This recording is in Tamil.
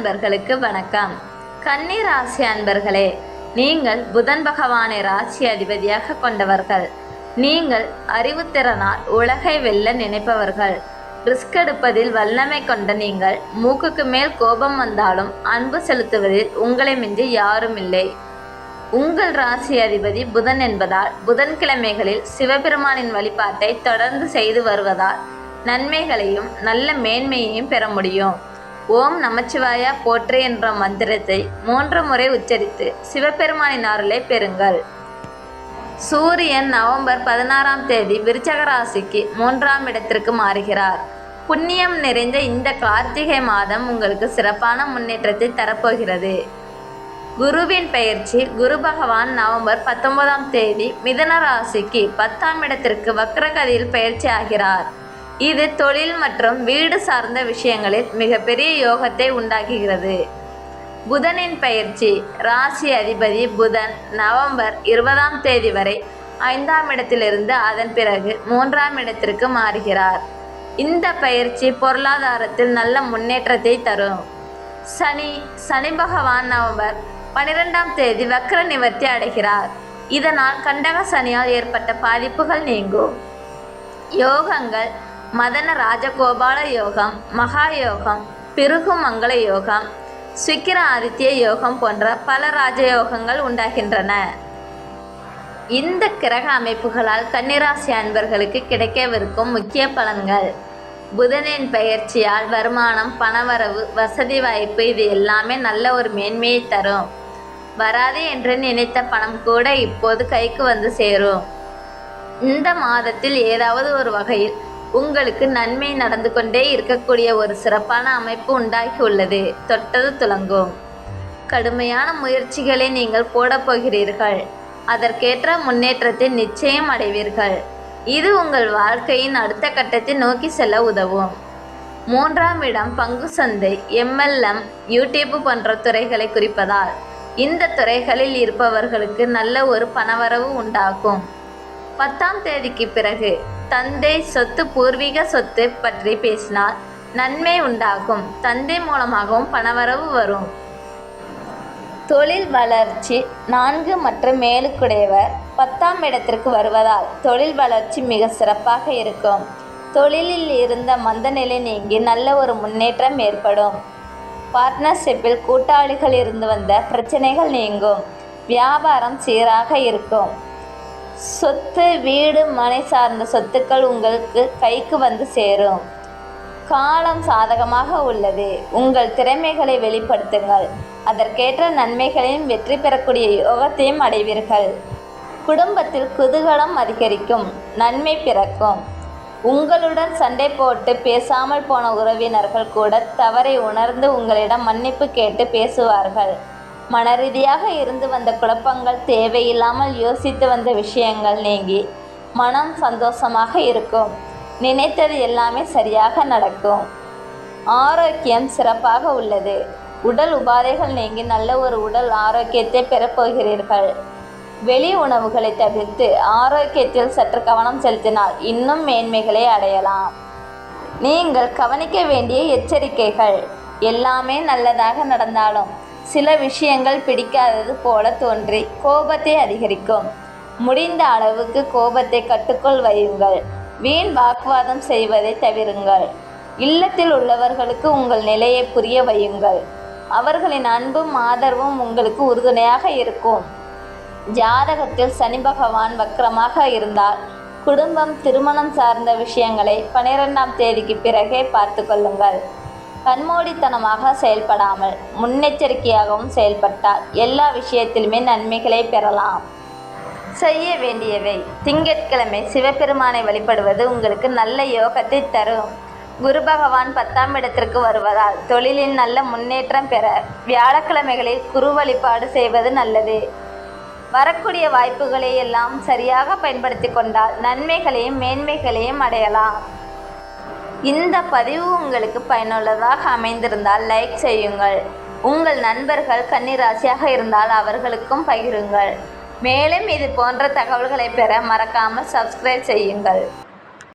அன்பர்களுக்கு வணக்கம். கன்னி ராசி அன்பர்களே நீங்கள் புதன் பகவானை ராசி அதிபதியாக கொண்டவர்கள். நீங்கள் அறிவுத்திறனால் உலகை வெல்ல நினைப்பவர்கள். ரிஸ்க் எடுப்பதில் வல்லமை கொண்ட நீங்கள் மூக்குக்கு மேல் கோபம் வந்தாலும் அன்பு செலுத்துவதில் உங்களை மிஞ்சி யாரும் இல்லை. உங்கள் ராசி அதிபதி புதன் என்பதால் புதன்கிழமைகளில் சிவபெருமானின் வழிபாட்டை தொடர்ந்து செய்து வருவதால் நன்மைகளையும் நல்ல மேன்மையையும் பெற முடியும். ஓம் நமச்சிவாயா போற்றே என்ற மந்திரத்தை மூன்று முறை உச்சரித்து சிவபெருமானின் அருளை பெறுங்கள். சூரியன் நவம்பர் பதினாறாம் தேதி விருச்சக ராசிக்கு மூன்றாம் இடத்திற்கு மாறுகிறார். புண்ணியம் நிறைந்த இந்த கார்த்திகை மாதம் உங்களுக்கு சிறப்பான முன்னேற்றத்தை தரப்போகிறது. குருவின் பெயர்ச்சி குரு பகவான் நவம்பர் பத்தொன்பதாம் தேதி மிதன ராசிக்கு பத்தாம் இடத்திற்கு வக்ரகதியில் பயிற்சி ஆகிறார். இது தொழில் மற்றும் வீடு சார்ந்த விஷயங்களில் மிகப்பெரிய யோகத்தை உண்டாக்குகிறது. புதனின் பயிற்சி ராசி அதிபதி புதன் நவம்பர் இருபதாம் தேதி வரை ஐந்தாம் இடத்திலிருந்து அதன் பிறகு மூன்றாம் இடத்திற்கு மாறுகிறார். இந்த பயிற்சி பொருளாதாரத்தில் நல்ல முன்னேற்றத்தை தரும். சனி சனி பகவான் நவம்பர் பனிரெண்டாம் தேதி வக்ர நிவர்த்தி அடைகிறார். இதனால் கண்டக சனியால் ஏற்பட்ட பாதிப்புகள் நீங்கும். யோகங்கள் மதன ராஜகோபால யோகம் மகா யோகம் பிருகு மங்கள யோகம் சுக்கிர ஆதித்ய யோகம் போன்ற பல ராஜயோகங்கள் உண்டாகின்றன. இந்த கிரக அமைப்புகளால் கன்னிராசி அன்பர்களுக்கு கிடைக்கவிருக்கும் முக்கிய பலன்கள். புதனின் பெயர்ச்சியால் வருமானம் பணவரவு வசதி வாய்ப்பு இது எல்லாமே நல்ல ஒரு மேன்மையை தரும். வராது என்று நினைத்த பணம் கூட இப்போது கைக்கு வந்து சேரும். இந்த மாதத்தில் ஏதாவது ஒரு வகையில் உங்களுக்கு நன்மை நடந்து கொண்டே இருக்கக்கூடிய ஒரு சிறப்பான அமைப்பு உண்டாகி உள்ளது. தொட்டது துலங்கும். கடுமையான முயற்சிகளை நீங்கள் போடப் போகிறீர்கள். அதற்கேற்ற முன்னேற்றத்தை நிச்சயம் அடைவீர்கள். இது உங்கள் வாழ்க்கையின் அடுத்த கட்டத்தை நோக்கி செல்ல உதவும். மூன்றாம் இடம் பங்கு சந்தை எம்எல்எம் யூடியூப் போன்ற துறைகளை குறிப்பதால் இந்த துறைகளில் இருப்பவர்களுக்கு நல்ல ஒரு பணவரவு உண்டாகும். பத்தாம் தேதிக்கு பிறகு தந்தை சொத்து பூர்வீக சொத்து பற்றி பேசினால் நன்மை உண்டாகும். தந்தை மூலமாகவும் பணவரவு வரும். தொழில் வளர்ச்சி நான்கு மற்றும் மேலுக்குடையவர் பத்தாம் இடத்திற்கு வருவதால் தொழில் வளர்ச்சி மிக சிறப்பாக இருக்கும். தொழிலில் இருந்த மந்தநிலை நீங்கி நல்ல ஒரு முன்னேற்றம் ஏற்படும். பார்ட்னர்ஷிப்பில் கூட்டாளிகள் இருந்து வந்த பிரச்சனைகள் நீங்கும். வியாபாரம் சீராக இருக்கும். சொத்து வீடு மனை சார்ந்த சொத்துக்கள் உங்களுக்கு கைக்கு வந்து சேரும். காலம் சாதகமாக உள்ளது. உங்கள் திறமைகளை வெளிப்படுத்துங்கள். அதற்கேற்ற நன்மைகளையும் வெற்றி பெறக்கூடிய யோகத்தையும் அடைவீர்கள். குடும்பத்தில் குதூகலம் அதிகரிக்கும். நன்மை பிறக்கும். உங்களுடன் சண்டை போட்டு பேசாமல் போன உறவினர்கள் கூட தவறை உணர்ந்து உங்களிடம் மன்னிப்பு கேட்டு பேசுவார்கள். மனரீதியாக இருந்து வந்த குழப்பங்கள் தேவையில்லாமல் யோசித்து வந்த விஷயங்கள் நீங்கி மனம் சந்தோஷமாக இருக்கும். நினைத்தது எல்லாமே சரியாக நடக்கும். ஆரோக்கியம் சிறப்பாக உள்ளது. உடல் உபாதைகள் நீங்கி நல்ல ஒரு உடல் ஆரோக்கியத்தை பெறப்போகிறீர்கள் வெளி உணவுகளை தவிர்த்து ஆரோக்கியத்தில் சற்று கவனம் செலுத்தினால் இன்னும் மேன்மைகளை அடையலாம். நீங்கள் கவனிக்க வேண்டிய எச்சரிக்கைகள் எல்லாமே நல்லதாக நடந்தாலும் சில விஷயங்கள் பிடிக்காதது போல தோன்றி கோபத்தை அதிகரிக்கும். முடிந்த அளவுக்கு கோபத்தை கட்டுக்குள் வையுங்கள். வீண் வாக்குவாதம் செய்வதை தவிருங்கள். இல்லத்தில் உள்ளவர்களுக்கு உங்கள் நிலையை புரிய வையுங்கள். அவர்களின் அன்பும் ஆதரவும் உங்களுக்கு உறுதுணையாக இருக்கும். ஜாதகத்தில் சனி பகவான் வக்கரமாக இருந்தால் குடும்பம் திருமணம் சார்ந்த விஷயங்களை பனிரெண்டாம் தேதிக்கு பிறகே பார்த்து கொள்ளுங்கள். கண்மூடித்தனமாக செயல்படாமல் முன்னெச்சரிக்கையாகவும் செயல்பட்டால் எல்லா விஷயத்திலுமே நன்மைகளை பெறலாம். செய்ய வேண்டியவை. திங்கட்கிழமை சிவபெருமானை வழிபடுவது உங்களுக்கு நல்ல யோகத்தை தரும். குரு பகவான் பத்தாம் இடத்திற்கு வருவதால் தொழிலில் நல்ல முன்னேற்றம் பெற வியாழக்கிழமைகளில் குரு வழிபாடு செய்வது நல்லது. வரக்கூடிய வாய்ப்புகளை எல்லாம் சரியாக பயன்படுத்தி கொண்டால் நன்மைகளையும் மேன்மைகளையும் அடையலாம். இந்த பதிவு உங்களுக்கு பயனுள்ளதாக அமைந்திருந்தால் லைக் செய்யுங்கள். உங்கள் நண்பர்கள் கன்னிராசியாக இருந்தால் அவர்களுக்கும் பகிருங்கள். மேலும் இது போன்ற தகவல்களை பெற மறக்காமல் சப்ஸ்கிரைப் செய்யுங்கள்.